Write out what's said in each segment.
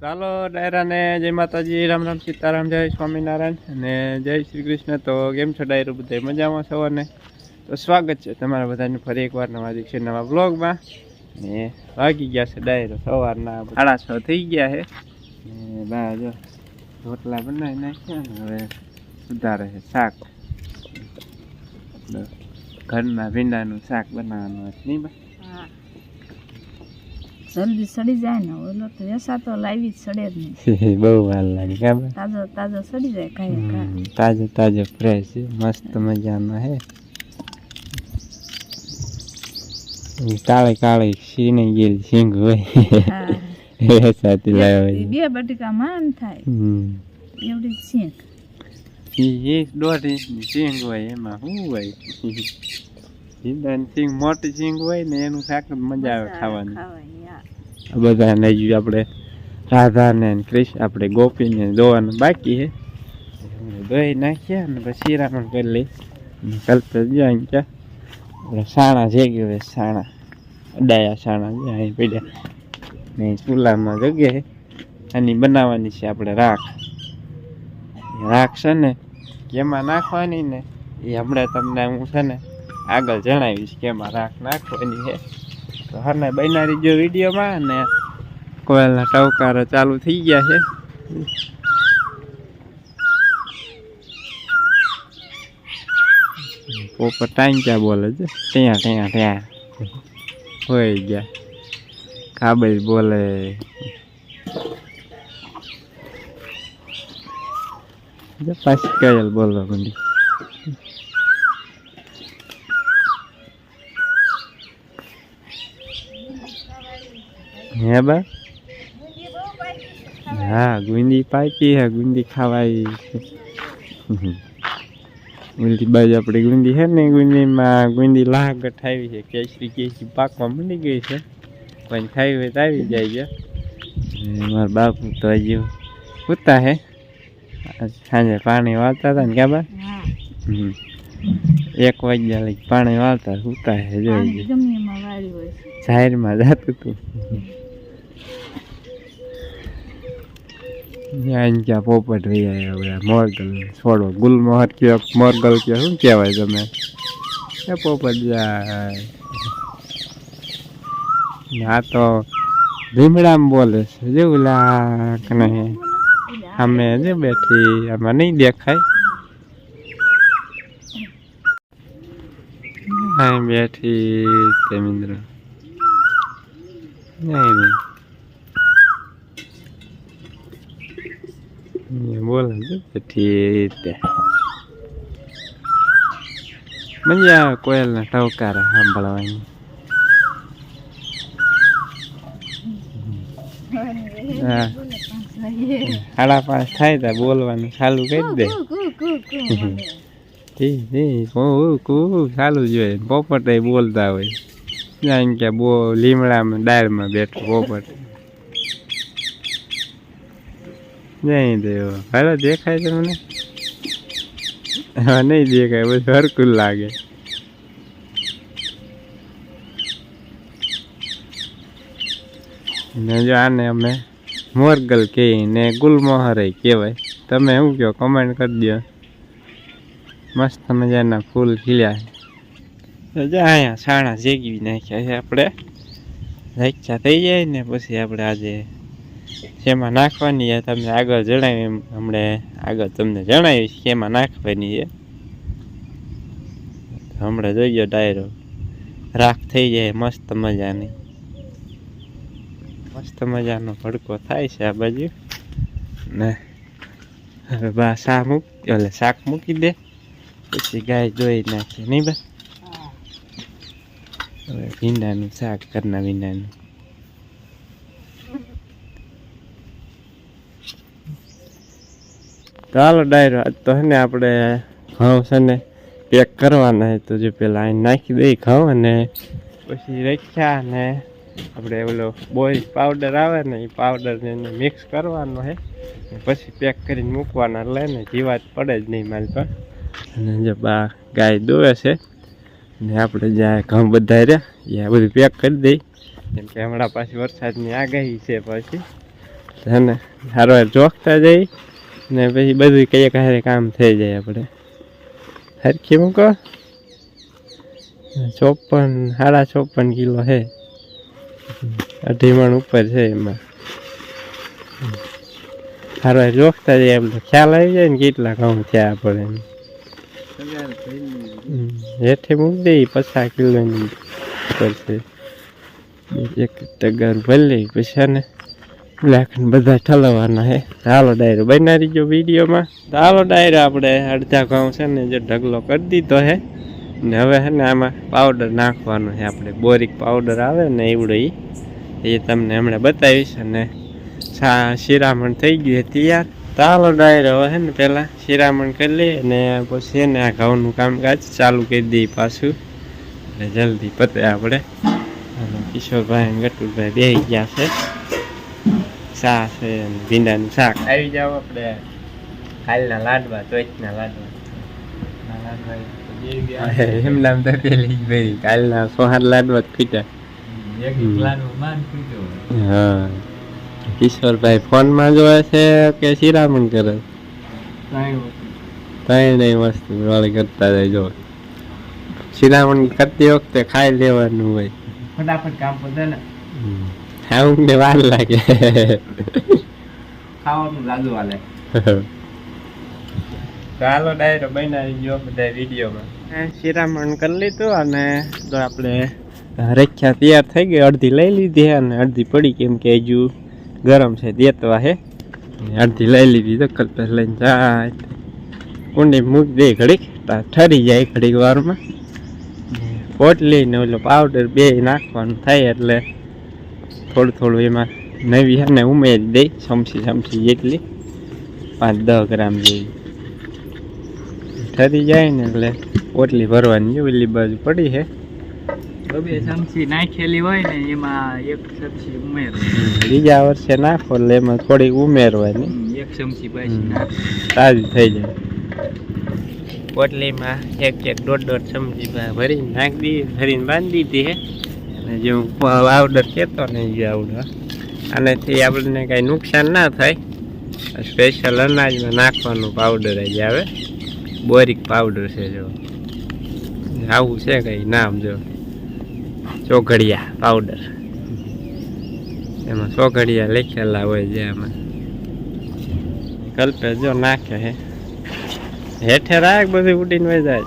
ચાલો ડાયરાને જય માતાજી રામ રામ સીતારામ જય સ્વામિનારાયણ અને જય શ્રી કૃષ્ણ. તો કેમ છો ડાયરો બધા મજામાં છો ને તો સ્વાગત છે તમારા બધાનું ફરી એકવાર નવા દિવસે નવા બ્લોગમાં ને વાગી ગયા છે ડાયરો સવારના સાડા છ થઈ ગયા છે ને બા જો રોટલા બનાવી નાખ્યા ને હવે સુધારે છે શાક. ઘરના ભીંડાનું શાક બનાવવાનું હતું નહીં બા? જલ્દી સડી જાય ને ઓલો તો વેસા તો લાવી જ સડે જ નહીં. બહુ વાર લાગે કાં તાજો તાજો સડી જાય કાંઈ તાજો તાજો ફ્રેશ મસ્ત મજાનો હે. કાળે કાળે સીને ગયેલી સિંગ હોય. લાવ્યો એ બે બટકા માન થાય. હમ. એવડી ઈ એક દોઢ ઇંચની સિંગ હોય એમાં શું હોય? સિંગ મોટી સિંગ હોય ને એનું શાક મજા આવે ખાવાની. બધાને હજુ આપણે રાધાને કૃષ્ણ આપણે ગોપીને દોવાનું બાકી છે. દોઈ નાખ્યા અને પછી શિરામણ કરી લઈ. કલ્પે જાય ક્યાં આપણે સાણા છે ગયો સાણા, અડાયા સાણા જે અહીં પડ્યા. ને ચૂલામાં જગ્યાએ આની બનાવવાની છે આપણે રાખ. રાખ છે ને, કેમાં નાખવાની ને, એ હમણાં તમને હું છે ને આગળ જણાવીશ કેમાં રાખ નાખવાની છે. તો હરને બનારી જો વિડીયોમાં ને કોયલના ટવકારો ચાલુ થઈ ગયા છે પોપર ટાંક્યા બોલે છે ત્યાં ત્યાં ત્યાં હોય ગયા કાબજ બોલે જો પાછી કયલ બોલવા માંડી હે બા? હા ગુંદી પાકી હે ગુંદી ખાવાય ઉલટી બાજુ આપણે ગુંદી છે ને ગુંદીમાં ગુંદી લાગટ આવી છે કેસરી કેસરી પાકવા મળી ગઈ છે. પણ ખાવી હોય તો આવી જાય છે. મારા બાપુ તો હજી પૂતા હે. સાંજે પાણી વાળતા હતા ને ક્યાં બા. એક વાગ્યા લઈ પાણી વાળતા ઉતા હે જોઈ જાહેરમાં જતું હતું. ત્યાં ક્યાં પોપટ રહી આવ્યા મોરગલ છોડો ગુલમોહર કે મોરગલ કે શું કહેવાય તમે? એ પોપટ જાય. આ તો ભીમડામાં બોલે છે, જેવું લાક નહીં. અમે જે બેઠી, આમાં નહીં દેખાય. બેઠી તેમિન્દ્ર નહીં નહીં. બોલે છે બેઠી તે મજા આવે કોયલના ટવકારા સાંભળવાની. સાડા પાંચ થાય ત્યાં બોલવાનું ચાલુ કરી દે ચાલુ જ હોય પોપટ બોલતા હોય જાણ કે બો લીમડામાં ડાળમાં બેઠો પોપટ જઈ દેવો. હાલો, દેખાય તમને હા, નહીં દેખાય બધું હરકું લાગે. ને જો આને અમે મોરગલ કહે ને ગુલમોહરે કહેવાય. તમે શું કહો કમેન્ટ કરી દો મસ્ત મજાના ફૂલ ખીલ્યા છે. જો અહીંયા સાણા જેગી નાખ્યા છે આપણે. રાખ્યા થઈ જાય ને, પછી આપણે આજે શેમાં નાખવાની છે? તમને આગળ જણાવી હમણે આગળ તમને જણાવીશ શેમાં નાખવાની છે? હમણાં જોઈ ગયો ડાયરો. રાખ થઈ જાય મસ્ત મજાની. મસ્ત મજાનો ભડકો થાય છે આ બાજુ. ને હવે બા શા મૂક એટલે શાક મૂકી દે. પછી ગાય ધોઈ નાખે નહીં બા? હવે ભીંડાનું શાક કરના ભીંડાનું. હાલો ડાયરો, આજ તો હે ને આપણે ઘઉં છે ને પેક કરવાના હે તો જે પેલા અહીં નાખી દઈ ઘઉં અને પછી રખ્યા ને આપણે ઓલો બોઇલ પાવડર આવે ને એ પાવડરને એને મિક્સ કરવાનો છે. પછી પેક કરીને મૂકવાના, એટલે ને જીવાત પડે જ નહીં મારી પર અને જો બા ગાય દોવે છે, ને આપણે જ્યાં ઘઉં બધા રહ્યા, એ બધું પેક કરી દઈ. કેમ કે હમણાં પાછી વરસાદની આગાહી છે પછી. હે ને હારો જોખતા જઈ. ને પછી બધું કઈ હારે કામ થઈ જાય આપણે. હરખી મૂકો ચોપન, સાડા ચોપન કિલો છે અઢી મણ ઉપર છે એમાં. હારા જોખતા જઈએ તો ખ્યાલ આવી જાય ને કેટલા ઘઉં થયા આપણે. હેઠે મૂકી દઈ પચાસ કિલોની ઉપર છે. એક ટગર ભલે પછી ને લાખન બધા ઠલવવાના હે. હાલો ડાયરો બનાવી જો વિડીયોમાં. તો ડાયરો, આપણે અડધા ઘઉં છે ને જે ઢગલો કરી દીધો હે. ને હવે છે ને આમાં પાવડર નાખવાનો છે આપણે. બોરિક પાવડર આવે ને એવડો એ તમને હમણાં બતાવીશ અને શિરામણ થઈ ગયું તૈયાર તાલો ડાયરો, હવે ને પહેલાં શિરામણ કરી લઈએ ને પછી છે ને આ ઘઉંનું કામકાજ ચાલુ કરી દઈએ પાછું. એટલે જલ્દી પતે આપણે. અને કિશોરભાઈ ગટુરભાઈ બે ગયા છે. શા છે ભીંડાનું શાક. આવી જાવ આપણે કાલના લાડવા ચોઈચના લાડવા. એમ નામ તો પેલી ભાઈ કાલના સોહાર લાડવા જ ખૂટ્યા હા. કિશોરભાઈ ફોનમાં જોવે છે કે શિરામણ કરે ત્રણેય વસ્તુ. વાળી કરતા જાય જો. શિરામણ કરતી વખતે ખાઈ લેવાનું હોય. ફટાફટ કામ પતે ને ખાવું ને વાર લાગે ખાવાનું લાગુ વાલે ચાલો ડાયરો બનાવી ગયો બધા વિડીયોમાં શિરામણ કરી લીધું અને તો આપણે રેખ્યા તૈયાર થઈ ગઈ અડધી લઈ લીધી અને અડધી પડી કેમ કે હજુ ગરમ છે દેતવા હે અડધી લઈ લીધી તો કલ્પેશ લઈને જાય કુંડી મૂકી દે ઘડીક ઠરી જાય ઘડીક વારમાં પોટલી ને ઓલો પાવડર બે નાખવાનું થાય એટલે થોડું થોડું એમાં નવી છે ને ઉમેરી દઈ ચમચી ચમચી જેટલી. પાંચ દસ ગ્રામ જેવી. ઠરી જાય ને એટલે ઓટલી ભરવાની. ઓલી બાજુ પડી છે. બે ચમચી નાખેલી હોય ને એમાં એક ચમચી ઉમેરવાની બીજા વર્ષે નાખો એટલે એમાં થોડી ઉમેરવાની એક ચમચી પાછી તાજી થઈ જાય. પોટલીમાં એક એક દોઢ દોઢ ચમચી ભરીને નાખી દીધી ભરીને બાંધી દીધી છે. અને જે પાવડર કહેતો ને જે આવડર આનાથી આપણને કાંઈ નુકસાન ના થાય. સ્પેશિયલ અનાજમાં નાખવાનું પાવડર જ આવે. બોરિક પાવડર છે જો. આવું છે કંઈ નામ જો. ચોઘડિયા પાવડર એમાં ચોઘડિયા લખેલા હોય જે એમાં. કલ્પે જો નાખે હે. હેઠે રાખ બધું ઉડીને વહી જાય.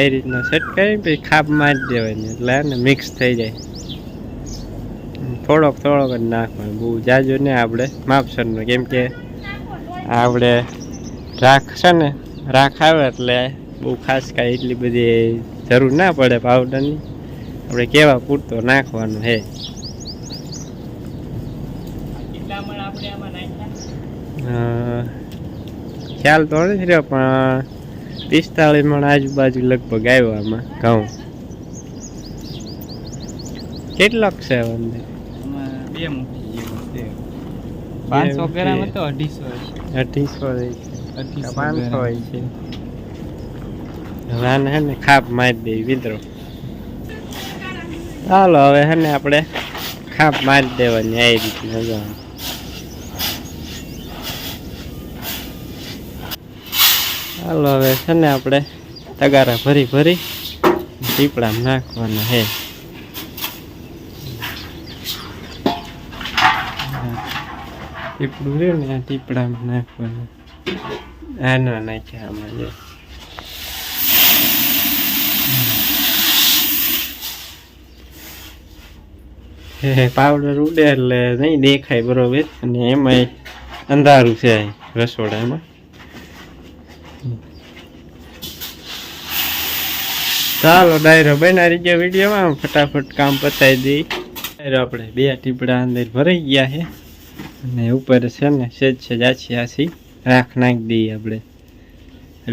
એ રીતના કરી પછી ખાપ મારી દેવાની. એટલે એને મિક્સ થઈ જાય. થોડોક થોડોક જ નાખવાનો. બહુ જાજો ને આપણે માપસરનો. કેમ કે આપણે રાખ છે ને રાખ આવે એટલે બહુ ખાસ કાંઈ એટલી બધી જરૂર ના પડે પાવડરની આપણે કેવા પૂરતો નાખવાનું હે. ખ્યાલ તો નથી રહ્યો પણ પિસ્તાળીસ મણ આજુબાજુ લગભગ આવ્યો આમાં ઘઉં. કેટલોક છે વંદે બે મૂકી પાંચસો ગ્રામ હતો અઢીસો પાંચસો. હોય છે. હે ને ખાપ મારી દઈ વિદ્રો. ચાલો હવે હે ને આપણે ખાપ મારી દેવાની આવી રીતના જો ચાલો હવે છે ને આપણે તગારા ભરી ભરી ટીપડામાં નાખવાના હે. પીપળું રહ્યું ને આ ટીપડામાં નાખવાનું. આના નાખ્યા આમાં જો. પાવડર ઉડે એટલે નહીં દેખાય બરોબર. અને એમાંય અંધારું છે રસોડામાં. ચાલો ડાયરો બનાવી ગયો વિડીયોમાં. ફટાફટ કામ પતાવી દઈ ડાયરો આપણે બે ટીપડા અંદર ભરાઈ ગયા છે. અને ઉપર છે ને, સેજ સેજ આછી આછી રાખ નાખી દઈએ આપણે.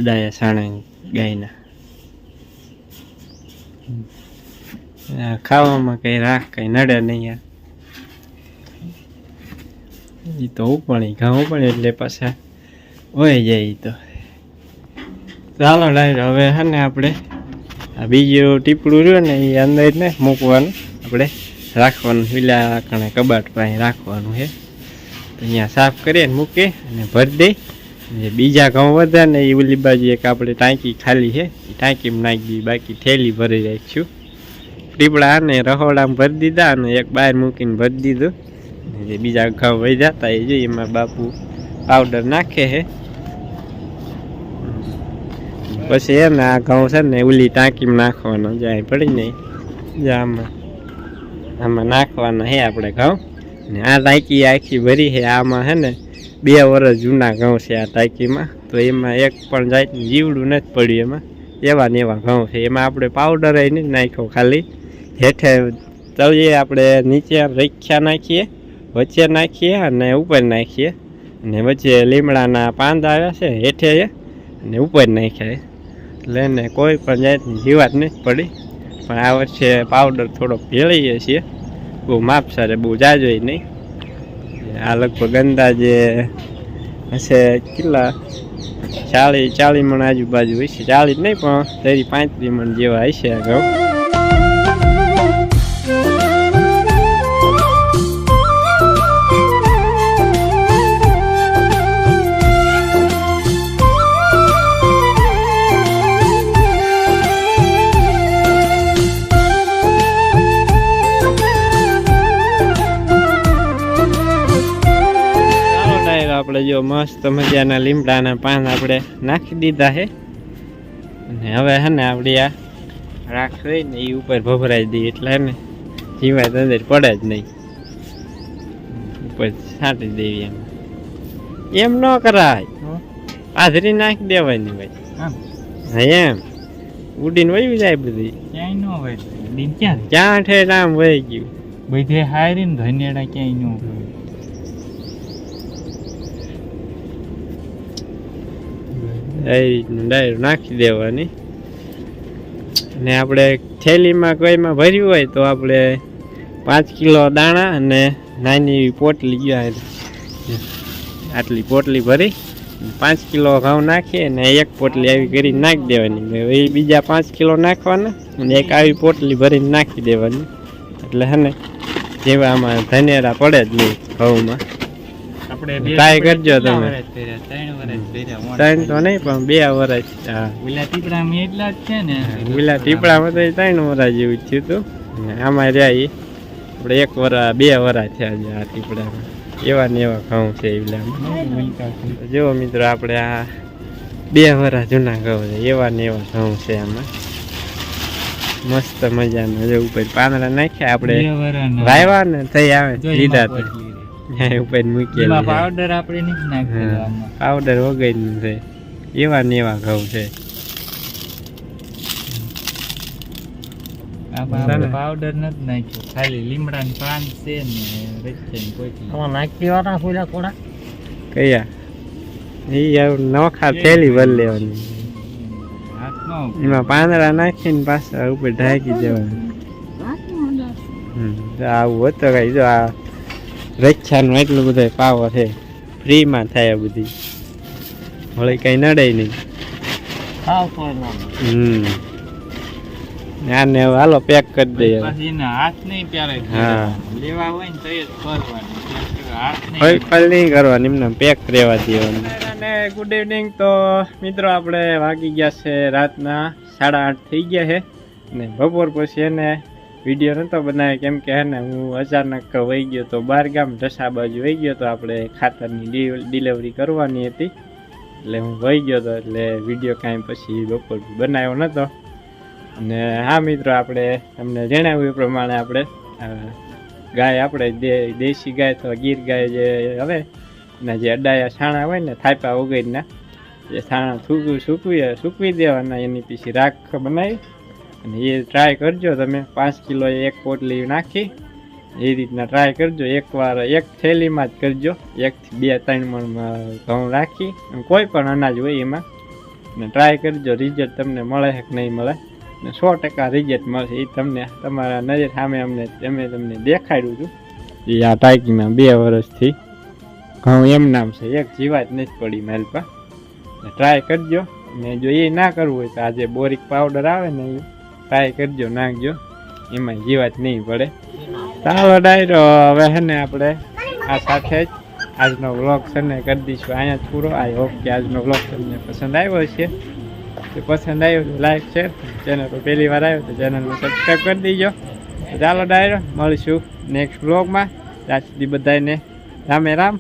ડાયા સાણા ગાયના. ખાવામાં કંઈ રાખ, કંઈ નડે નહીં આ. એ તો ઉપણી ઘઉં પણ એટલે પાછા હોય જાય તો. ચાલો ડાયરો, હવે છે ને આપણે આ બીજું ટીપડું રહ્યું ને એ અંદર ને મૂકવાનું. આપણે રાખવાનું. વિલા કણે કબાટ પાસે રાખવાનું છે. અહીંયા સાફ કરીએ ને મૂકીએ અને ભરી દઈ જે બીજા ઘઉં વધે ને એ ઓલી બાજુ એક આપણે ટાંકી ખાલી છે. એ ટાંકીમાં નાખી દઈએ બાકી થેલી ભરી રાખીશું ટીપડા ને રહોડામાં ભરી દીધા અને એક બહાર મૂકીને ભરી દીધું. અને જે બીજા ઘઉં વહી જતા એ જોઈએ એમાં બાપુ પાવડર નાખે છે. પછી એને આ ઘઉં છે ને ઉલી ટાંકીમાં નાખવાનો જાય પડી જે આમાં આમાં નાખવાના હે આપણે ઘઉં. ને આ ટાંકી આખી ભરી છે આમાં છે ને બે વર્ષ જૂના ઘઉં છે આ ટાંકીમાં. તો એમાં એક પણ જાતનું જીવડું નથી પડ્યું એમાં. એવા ને એવા ઘઉં છે. એમાં આપણે પાવડર નહીં નાખ્યો ખાલી. હેઠે તળીએ આપણે નીચે રખ્યા નાખીએ, વચ્ચે નાખીએ અને ઉપર નાખીએ. અને વચ્ચે લીમડાના પાંદ આવ્યા છે, હેઠે અને ઉપર નાખ્યા એને કોઈ પણ જાતની જીવાત નથી પડી. પણ આ વર્ષે પાવડર થોડોક ભેળીએ છીએ. બહુ માપ સારે, બહુ જાજો નહીં. આ લગભગ અંદાજે હશે કેટલા? ચાળી ચાળી મણ આજુબાજુ હશે. ચાળી નહીં, પણ તરી પાંત્રીસ મણ જેવા હશે આ જો મસ્ત મજાના લીમડાના પાન આપણે નાખી દીધા છે અને હવે હે ને આપણે આ રાખ ને એ ઉપર ભભરાઈ દઈએ એટલે ને જીવાત અંદર પડે જ નહીં. ઉપર છાંટી દેવી એમ. એમ ન કરાય. પાથરી નાખી દેવાની ભાઈ હા. એમ. ઉડીને વહી જાય બધી. ક્યાંય ન હોય ક્યાં ઠેર આમ વહી ગયું. બધે હારીને ક્યાંય ન હોય એ રીતનું નાખી દેવાની. અને આપણે થેલીમાં કોઈમાં ભર્યું હોય તો આપણે પાંચ કિલો દાણા અને નાની એવી પોટલી ગયા આટલી પોટલી ભરી, પાંચ કિલો ઘઉં નાખીએ અને એક પોટલી આવી કરીને નાખી દેવાની. એ બીજા પાંચ કિલો નાખવાના અને એક આવી પોટલી ભરીને નાખી દેવાની. એટલે હે ને, જેવા આમાં ધનેરા પડે જ નહીં ઘઉંમાં. આપણે કરજો તમે. ત્રણ તો નહીં પણ બે વરસ. હા. ઓલા ટીપડા મેં એટલા જ છે ને. પેલા ટીપડામાં તો ત્રણ વરા જેવું જ થયું હતું. આમાં રહ્યા ઈ. આપણે એક વરા બે વરા થયા છે આ ટીપડામાં એવા ને એવા ઘઉં છે એવલામાં જો મિત્રો આપણે આ બે વરા જૂના ઘઉં છે. એવા ને એવા ઘઉં છે આમાં. મસ્ત મજાના. જો ઉપર પાંદડા નાખ્યા આપણે વાયવા ને થઈ આવે લીધા તો. ઉપર મૂકેલા પાવડર આપણે નથી નાખેલો હા, પાવડર વગરનું છે. એવા ને એવા ઘઉં છે. પાવડર નથી નાખ્યો. ખાલી લીમડા પાન છે ને નાખી દેવાના ફૂલા કોડા કયા? એ નોખા થેલી ભરી લેવાની. એમાં પાંદડા નાખીને પાછા ઉપર ઢાંકી દેવાનું. હમ, તો આવું હતો કઈ જો આ રક્ષાનું એટલું બધો પાવર છે. ફ્રીમાં થાય આ બધી. વળી કઈ નડે નહીં. હમ. આને હાલો પેક કરી દઈએ હાથ નહીં ત્યારે હા. લેવા હોય ને તો એ જ કરવાનું ફલ નહીં. ફલ એમને પેક રહેવા દેવાનું. અને ગુડ ઇવનિંગ તો મિત્રો આપણે વાગી ગયા છે રાતના સાડા આઠ થઈ ગયા છે. ને બપોર પછી એને વીડિયો નહોતો બનાવ્યો, કેમ કે હે ને, હું અચાનક વહી ગયો તો બાર ગામ ઢસા બાજુ વહી ગયો તો આપણે ખાતરની ડિલિવરી કરવાની હતી. એટલે હું વહી ગયો તો એટલે વીડિયો કાંઈ પછી બપોર બનાવ્યો નહોતો અને હા મિત્રો, આપણે તમને જણાવ્યું એ પ્રમાણે આપણે ગાય આપણે દેશી ગાય અથવા ગીર ગાય જે હવે, એના જે અડાયા છાણા હોય ને થાપા વગરના, એ છાણા સૂકવી સૂકવી સૂકવી દેવાના, એની પછી રાખ બનાવી. અને એ ટ્રાય કરજો તમે. પાંચ કિલો એક પોટલી નાખી. એ રીતના ટ્રાય કરજો. એકવાર એક થેલીમાં જ કરજો. એકથી બે ત્રણ મણ ઘઉં રાખી. અને કોઈ પણ અનાજ હોય એમાં. ને ટ્રાય કરજો. રિઝલ્ટ તમને મળે કે નહીં મળે. ને સો ટકા રિઝલ્ટ મળશે. એ તમને તમારા નજર સામે અમને, અમે તમને દેખાડ્યું છું. એ આ ટાંકીમાં બે વર્ષથી ઘઉં એમ નામ છે. એક જીવાત નથી પડી મારી પાસે. ટ્રાય કરજો. ને જો એ ના કરવું હોય તો આજે બોરિક પાવડર આવે ને એ ટ્રાય કરજો, નાખજો. એમાં જીવાત નહીં પડે. ચાલો, ડાયરો, હવે છે ને આપણે આ સાથે જ આજનો વ્લોગ છે ને કરી દઈશું. અહીંયા પૂરો. આઈ હોપ કે આજનો વ્લોગ તમને પસંદ આવ્યો છે જો પસંદ આવ્યો તો લાઈક શેર ચેનલ પર પહેલી વાર આવ્યો તો ચેનલને સબસ્ક્રાઈબ કરી દીજો. ચાલો, ડાયરો, મળીશું નેક્સ્ટ વ્લોગમાં ત્યાં સુધી બધાને રામે રામ.